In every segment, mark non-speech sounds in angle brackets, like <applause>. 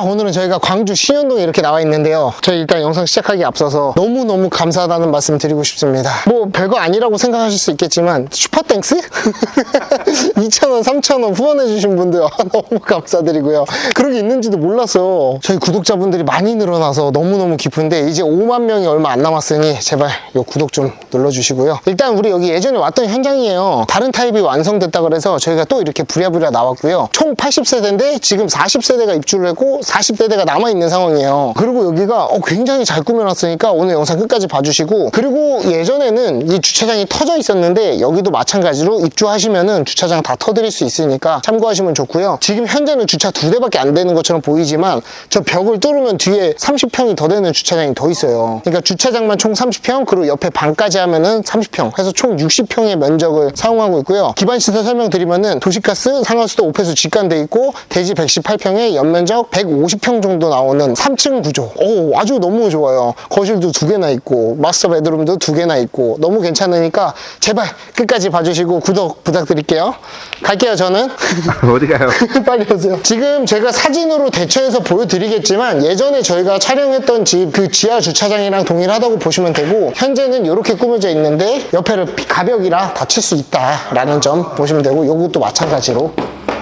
자 오늘은 저희가 광주 신현동에 이렇게 나와 있는데요. 저희 일단 영상 시작하기 앞서서 너무너무 감사하다는 말씀 드리고 싶습니다. 뭐 별거 아니라고 생각하실 수 있겠지만 슈퍼땡스? <laughs> 2,000원 3,000원 후원해 주신 분들 <laughs> 아, 너무 감사드리고요. 그런 게 있는지도 몰랐어요 저희 구독자분들이 많이 늘어나서 너무너무 기쁜데 이제 5만 명이 얼마 안 남았으니 제발 요 구독 좀 눌러주시고요. 일단 우리 여기 예전에 왔던 현장이에요. 다른 타입이 완성됐다 그래서 저희가 또 이렇게 부랴부랴 나왔고요. 총 80세대인데 지금 40세대가 입주를 했고 40세대가 남아있는 상황이에요. 그리고 여기가 어, 굉장히 잘 꾸며놨으니까 오늘 영상 끝까지 봐주시고 그리고 예전에는 이 주차장이 터져 있었는데 여기도 마찬가지로 입주하시면은 주차장 다 터드릴 수 있으니까 참고하시면 좋고요. 지금 현재는 주차 두 대밖에 안 되는 것처럼 보이지만 저 벽을 뚫으면 뒤에 30평이 더 되는 주차장이 더 있어요. 그러니까 주차장만 총 30평 그리고 옆에 방까지 하면은 30평 해서 총 60평의 면적을 사용하고 있고요. 기반 시설 설명드리면은 도시가스 상하수도 오폐수 직관돼 있고 대지 118평에 연면적 150평 정도 나오는 3층 구조. 오 아주 너무 좋아요. 거실도 두 개나 있고 마스터 베드룸도 두 개나 있고 너무 괜찮으니까 제발 끝까지 봐주시고 구독 부탁드릴게요. 갈게요 저는. <laughs> 어디 가요? <laughs> 빨리 오세요. 지금 제가 사진으로 대처해서 보여드리겠지만 예전에 저희가 촬영했던 집 그 지하 주차장이랑 동일하다고 보시면 되고 현재는 이렇게 꾸며져 있는데 옆에를 가벽이라 다칠 수 있다라는 점 보시면 되고 이것도 마찬가지로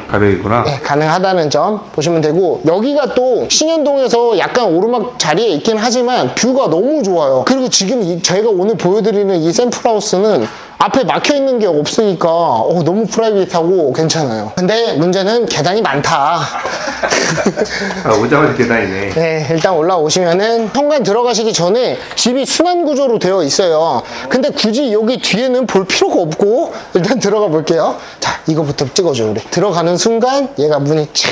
가벽이구나. 네, 가능하다는 점 보시면 되고 여기가 또 신현동에서 약간 오르막 자리에 있긴 하지만 뷰가 너무 좋아요 그리고 지금 이- 저희가 오늘 보여드리는 이 샘플하우스는 앞에 막혀 있는 게 없으니까 어, 너무 프라이빗하고 괜찮아요 근데 문제는 계단이 많다 <laughs> 아, 오자마자 계단이네. 네, 일단 올라오시면은 현관 들어가시기 전에 집이 순환 구조로 되어 있어요. 근데 굳이 여기 뒤에는 볼 필요가 없고 일단 들어가 볼게요. 자, 이거부터 찍어줘 우리. 들어가는 순간 얘가 문이 촥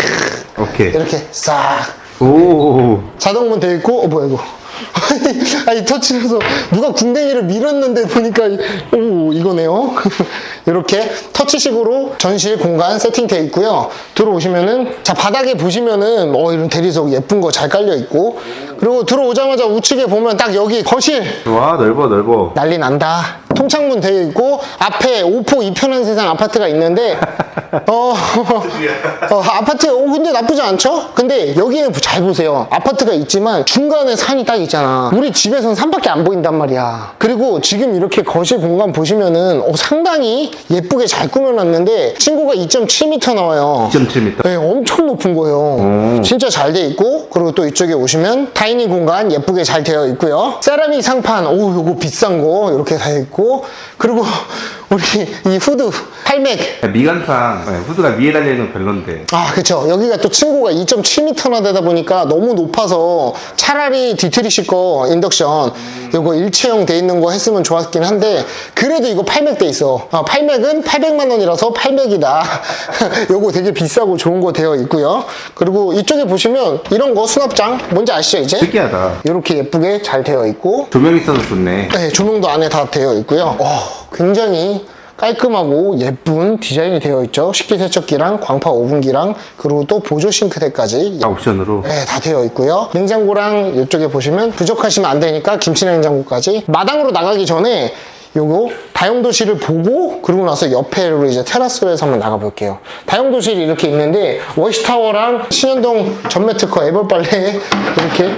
오케이. 이렇게 싹 오. 자동문 되어 있고 어 뭐야 이거. <laughs> 아니 터치해서 누가 궁뎅이를 밀었는데 보니까 오 이거네요 <laughs> 이렇게 터치식으로 전실 공간 세팅되어 있고요 들어오시면은 자 바닥에 보시면은 어 이런 대리석 예쁜 거 잘 깔려 있고 그리고 들어오자마자 우측에 보면 딱 여기 거실 와, 넓어, 넓어. 난리 난다. 통창문 되어 있고 앞에 오포 이편한 세상 아파트가 있는데 <laughs> 어, <laughs> 어, 아파트 어 근데 나쁘지 않죠? 근데 여기는 잘 보세요. 아파트가 있지만 중간에 산이 딱 있잖아. 우리 집에선 산밖에 안 보인단 말이야. 그리고 지금 이렇게 거실 공간 보시면 은 어, 상당히 예쁘게 잘 꾸며놨는데 친구가 2.7m 나와요. 2.7m. 네, 엄청 높은 거예요. 진짜 잘 돼 있고, 그리고 또 이쪽에 오시면 다이닝 공간 예쁘게 잘 되어 있고요. 세라믹 상판, 오, 요거 비싼 거 이렇게 다 있고, 그리고 <laughs> 우리 이 후드, 팔맥. 미관상 네, 후드가 위에 달려있는 건 별론데. 아, 그쵸. 여기가 또 친구가 2.7m나 되다 보니까 너무 높아서 차라리 디트리시 거 인덕션, 요거 일체형 돼 있는 거 했으면 좋았긴 한데, 그래도 이거 8맥 돼 있어. 아, 8맥은 800만 원이라서 8맥이다. <laughs> 요거 되게 비싸고 좋은 거 되어 있고요. 그리고 이쪽에 보시면 이런 거 수납장, 뭔지 아시죠, 이제? 특이하다. 이렇게 예쁘게 잘 되어 있고, 조명 있어서 좋네. 네, 조명도 안에 다 되어 있고요. 어, 굉장히 깔끔하고 예쁜 디자인이 되어 있죠. 식기 세척기랑 광파 오븐기랑 그리고 또 보조 싱크대까지 다 옵션으로. 네, 다 되어 있고요. 냉장고랑 이쪽에 보시면 부족하시면 안 되니까 김치 냉장고까지. 마당으로 나가기 전에 요거 다용도실을 보고 그러고 나서 옆에로 이제 테라스로 해서 한번 나가 볼게요. 다용도실이 이렇게 있는데 워시타워랑 신현동 전매특허 애벌빨래 이렇게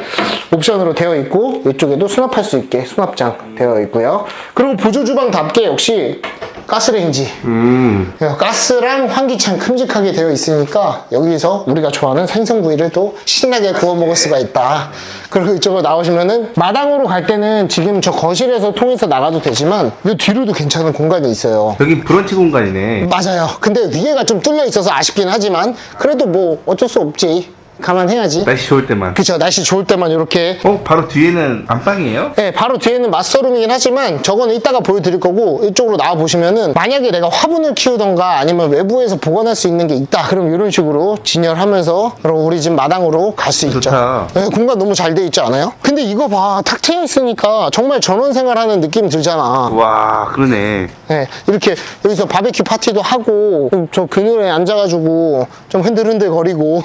옵션으로 되어 있고 이쪽에도 수납할 수 있게 수납장 되어 있고요. 그리고 보조주방답게 역시 가스레인지 음. 야, 가스랑 환기창 큼직하게 되어 있으니까 여기서 우리가 좋아하는 생선구이를 또 신나게 구워 먹을 수가 있다. 그리고 이쪽으로 나오시면은 마당으로 갈 때는 지금 저 거실에서 통해서 나가도 되지만 이 뒤로도 괜찮은 공간이 있어요. 여긴 브런치 공간이네. 맞아요. 근데 위에가 좀 뚫려 있어서 아쉽긴 하지만 그래도 뭐 어쩔 수 없지. 감안해야지. 날씨 좋을 때만. 그쵸. 날씨 좋을 때만 이렇게 어, 바로 뒤에는 안방이에요? 네, 바로 뒤에는 마스터룸이긴 하지만 저거는 이따가 보여드릴 거고 이쪽으로 나와 보시면은 만약에 내가 화분을 키우던가 아니면 외부에서 보관할 수 있는 게 있다 그럼 이런 식으로 진열하면서 그럼 우리 집 마당으로 갈 수 있죠. 좋다. 네, 공간 너무 잘 돼 있지 않아요? 근데 이거 봐, 탁 트여 있으니까 정말 전원 생활하는 느낌이 들잖아. 와, 그러네. 네, 이렇게 여기서 바베큐 파티도 하고 좀저 그늘에 앉아가지고 좀 흔들흔들 거리고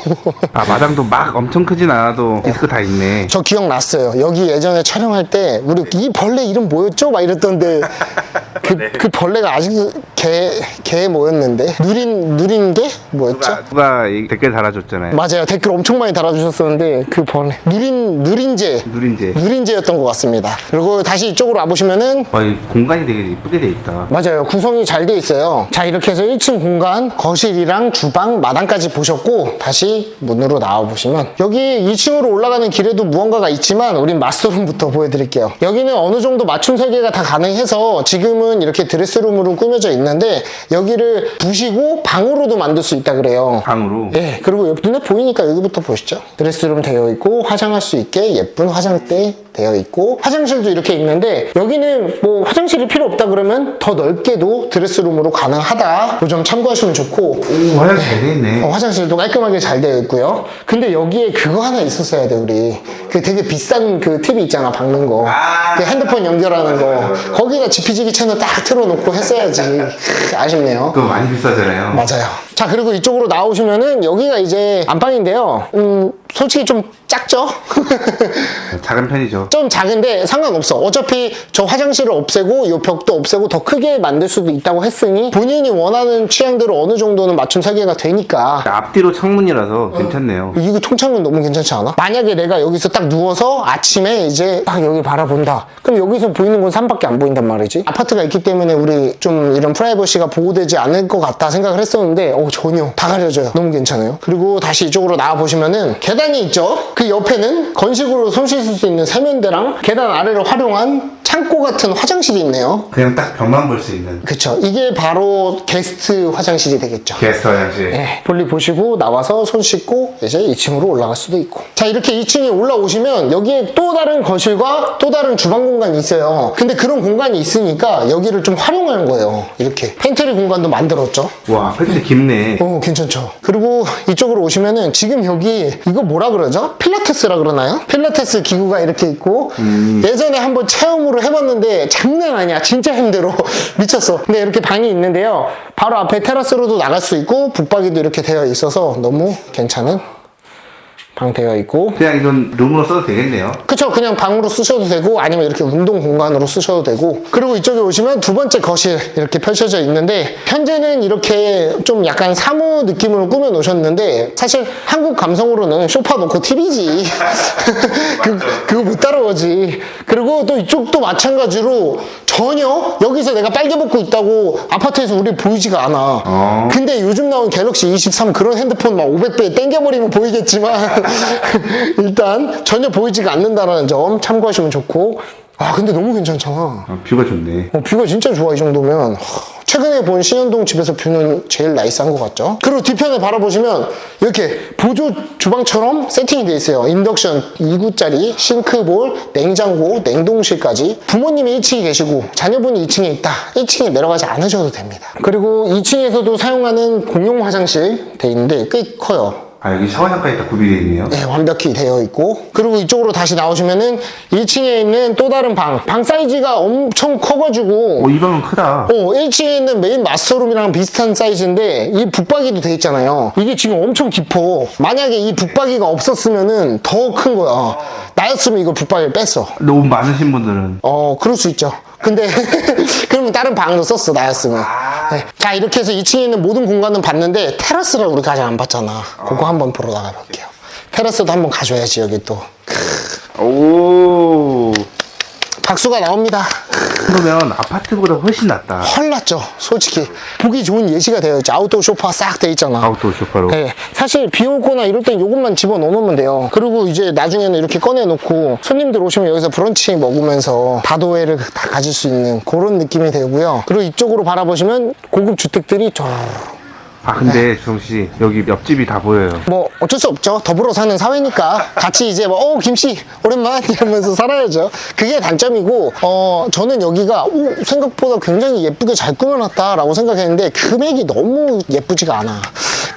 아, 마당도 막 엄청 크진 않아도 디스크 다 있네. 저 기억났어요. 여기 예전에 촬영할 때 우리 이 벌레 이름 뭐였죠? 막 이랬던데 <laughs> 그, 그 벌레가 아직도 개, 개 뭐였는데? 누린, 누린 개? 뭐였죠? 누가, 누가 이 댓글 달아줬잖아요. 맞아요. 댓글 엄청 많이 달아주셨었는데, 그 번에. 누린, 누린제. 누린제. 누린제였던 것 같습니다. 그리고 다시 이쪽으로 와보시면은, 와, 이 공간이 되게 이쁘게 돼 있다. 맞아요. 구성이 잘 돼 있어요. 자, 이렇게 해서 1층 공간, 거실이랑 주방, 마당까지 보셨고, 다시 문으로 나와보시면, 여기 2층으로 올라가는 길에도 무언가가 있지만, 우린 마스터룸부터 보여드릴게요. 여기는 어느 정도 맞춤 설계가 다 가능해서, 지금은 이렇게 드레스룸으로 꾸며져 있는 데, 여기를 부시고 방으로도 만들 수 있다 그래요. 방으로. 예, 그리고 옆 눈에 보이니까 여기부터 보시죠. 드레스룸 되어 있고 화장할 수 있게 예쁜 화장대 되어 있고 화장실도 이렇게 있는데 여기는 뭐 화장실이 필요 없다 그러면 더 넓게도 드레스룸으로 가능하다. 그 점 참고하시면 좋고 오, 화장실 잘돼 있네. 어, 화장실도 깔끔하게 잘 되어 있고요. 근데 여기에 그거 하나 있었어야 돼 우리. 그 되게 비싼 그 팁이 있잖아 박는 거. 아. 그 핸드폰 연결하는 거. 거기다 지피지기 채널 딱 틀어놓고 했어야지. 크, 아쉽네요. 그거 많이 비싸잖아요. 맞아요. 자, 그리고 이쪽으로 나오시면은 여기가 이제 안방인데요. 음, 솔직히 좀 작죠? <laughs> 작은 편이죠. 좀 작은데 상관없어. 어차피 저 화장실을 없애고 이 벽도 없애고 더 크게 만들 수도 있다고 했으니 본인이 원하는 취향대로 어느 정도는 맞춤 설계가 되니까 앞뒤로 창문이라서 괜찮네요. 이거 통창문 너무 괜찮지 않아? 만약에 내가 여기서 딱 누워서 아침에 이제 딱 여기 바라본다. 그럼 여기서 보이는 건 산밖에 안 보인단 말이지. 아파트가 있기 때문에 우리 좀 이런 프라이버시가 보호되지 않을 것 같다 생각을 했었는데 어 전혀 다 가려져요. 너무 괜찮아요. 그리고 다시 이쪽으로 나와 보시면은 계단이 있죠. 그 옆에는 건식으로 손 씻을 수 있는 세면대랑 계단 아래를 활용한 창고 같은 화장실이 있네요. 그냥 딱 벽만 볼 수 있는 그쵸. 이게 바로 게스트 화장실이 되겠죠. 게스트 화장실. 네, 볼일 보시고 나와서 손 씻고 이제 2층으로 올라갈 수도 있고. 자, 이렇게 2층에 올라오시면 여기에 또 다른 거실과 또 다른 주방 공간이 있어요. 근데 그런 공간이 있으니까 여기를 좀 활용하는 거예요. 이렇게. 팬트리 공간도 만들었죠. 와, 팬트 깊네. 어, 괜찮죠. 그리고 이쪽으로 오시면은 지금 여기 이거 뭐라 그러죠? 필라테스라 그러나요? 필라테스 기구가 이렇게 있고 예전에 한번 체험으로 해봤는데 장난 아니야. 진짜 힘들어. <laughs> 미쳤어. 근데 이렇게 방이 있는데요. 바로 앞에 테라스로도 나갈 수 있고 북박이도 이렇게 되어 있어서 너무 괜찮은 방 되어 있고 그냥 이건 룸으로 써도 되겠네요. 그쵸 그냥 방으로 쓰셔도 되고 아니면 이렇게 운동 공간으로 쓰셔도 되고 그리고 이쪽에 오시면 두 번째 거실 이렇게 펼쳐져 있는데 현재는 이렇게 좀 약간 사무 느낌으로 꾸며 놓으셨는데 사실 한국 감성으로는 소파 놓고 TV지 <laughs> 그, 그거 못 따라오지 그리고 또 이쪽도 마찬가지로 전혀 여기서 내가 빨개 벗고 있다고 아파트에서 우리 보이지가 않아 어. 근데 요즘 나온 갤럭시 23 그런 핸드폰 막 500배 땡겨버리면 보이겠지만 <laughs> 일단 전혀 보이지가 않는다는 점 참고하시면 좋고. 아 근데 너무 괜찮잖아. 아, 뷰가 좋네. 어, 뷰가 진짜 좋아 이 정도면. 하, 최근에 본 신현동 집에서 뷰는 제일 나이스한 것 같죠? 그리고 뒤편을 바라보시면 이렇게 보조 주방처럼 세팅이 돼 있어요. 인덕션 2구짜리 싱크볼 냉장고 냉동실까지. 부모님이 1층에 계시고 자녀분이 2층에 있다. 1층에 내려가지 않으셔도 됩니다. 그리고 2층에서도 사용하는 공용 화장실 돼 있는데 꽤 커요 아, 여기 샤워장까지 다 구비되어 있네요. 네, 완벽히 되어 있고 그리고 이쪽으로 다시 나오시면은 1층에 있는 또 다른 방. 방 사이즈가 엄청 커가지고 오, 이 방은 크다. 어, 1층에 있는 메인 마스터룸이랑 비슷한 사이즈인데 이 붙박이도 돼 있잖아요. 이게 지금 엄청 깊어. 만약에 이 붙박이가 없었으면은 더 큰 거야. 나였으면 이거 붙박이를 뺐어. 너무 많으신 분들은 어, 그럴 수 있죠. 근데 <laughs> 그러면 다른 방으로 썼어 나였으면. 네. 자 이렇게 해서 2층에 있는 모든 공간은 봤는데 테라스를 우리 아직 안 봤잖아. 그거 한번 보러 나가 볼게요. 테라스도 한번 가줘야지 여기 또. 오. 박수가 나옵니다. 그러면 아파트보다 훨씬 낫다. 헐 났죠. 솔직히 보기 좋은 예시가 되어 있죠. 아웃도어 소파 싹 돼 있잖아. 아웃도어 쇼파로. 네, 사실 비 오거나 이럴 땐 이것만 집어 넣으면 돼요. 그리고 이제 나중에는 이렇게 꺼내놓고 손님들 오시면 여기서 브런치 먹으면서 다도회를 다 가질 수 있는 그런 느낌이 되고요. 그리고 이쪽으로 바라보시면 고급 주택들이 저 아, 근데 주성 씨, 여기 옆집이 다 보여요. 뭐 어쩔 수 없죠. 더불어 사는 사회니까 같이 이제 뭐 어 김씨 오랜만 이러면서 <laughs> 살아야죠. 그게 단점이고 어 저는 여기가 오, 생각보다 굉장히 예쁘게 잘 꾸며놨다라고 생각했는데 금액이 너무 예쁘지가 않아.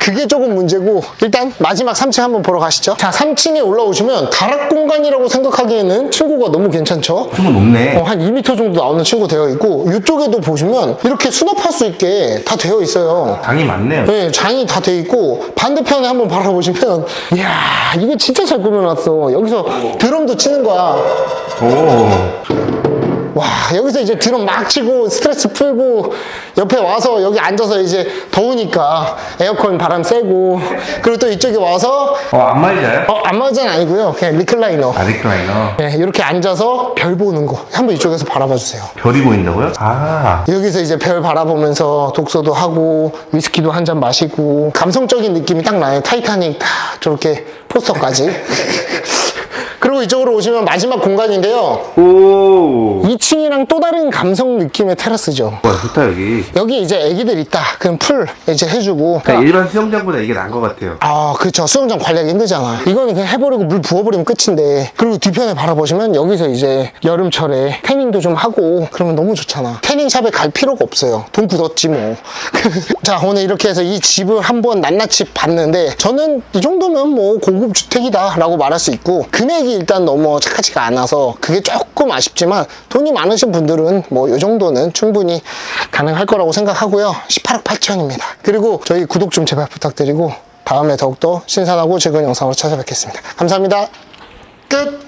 그게 조금 문제고 일단 마지막 3층 한번 보러 가시죠. 자 3층에 올라오시면 다락 공간이라고 생각하기에는 층고가 너무 괜찮죠. 좀 높네. 어, 한 2m 정도 나오는 층고 되어 있고 이쪽에도 보시면 이렇게 수납할 수 있게 다 되어 있어요. 방이 많네요. 네, 장이 다돼 있고 반대편에 한번 바라보시면 이야 이거 진짜 잘 꾸며놨어 여기서 드럼도 치는 거야 오. 와 여기서 이제 드럼 막 치고 스트레스 풀고 옆에 와서 여기 앉아서 이제 더우니까 에어컨 바람 쐬고. 그리고 또 이쪽에 와서 어 안마의자요? 어 안마의자는 아니고요. 그냥 리클라이너. 아 리클라이너? 네, 이렇게 앉아서 별 보는 거. 한번 이쪽에서 바라봐 주세요. 별이 보인다고요? 아. 여기서 이제 별 바라보면서 독서도 하고 위스키도 한 잔 마시고 감성적인 느낌이 딱 나요. 타이타닉 다 저렇게 포스터까지 <laughs> 그리고 이쪽으로 오시면 마지막 공간인데요 오. 2층이랑 또 다른 감성 느낌의 테라스죠 와 좋다 여기. 여기 이제 애기들 있다 그럼 풀 이제 해주고 그러니까 일반 수영장보다 이게 나은 것 같아요. 아, 그렇죠. 수영장 관리하기 힘들잖아. 이거는 그냥 해버리고 물 부어버리면 끝인데. 그리고 뒤편에 바라보시면 여기서 이제 여름철에 태닝도 좀 하고 그러면 너무 좋잖아. 태닝샵에 갈 필요가 없어요. 돈 굳었지 뭐. <laughs> 자, 오늘 이렇게 해서 이 집을 한번 낱낱이 봤는데 저는 이 정도면 뭐 고급 주택이다 라고 말할 수 있고 금액 이 일단 너무 착하지가 않아서 그게 조금 아쉽지만 돈이 많으신 분들은 뭐 이 정도는 충분히 가능할 거라고 생각하고요. 18억 8천입니다. 그리고 저희 구독 좀 제발 부탁드리고 다음에 더욱더 신선하고 즐거운 영상으로 찾아뵙겠습니다. 감사합니다. 끝!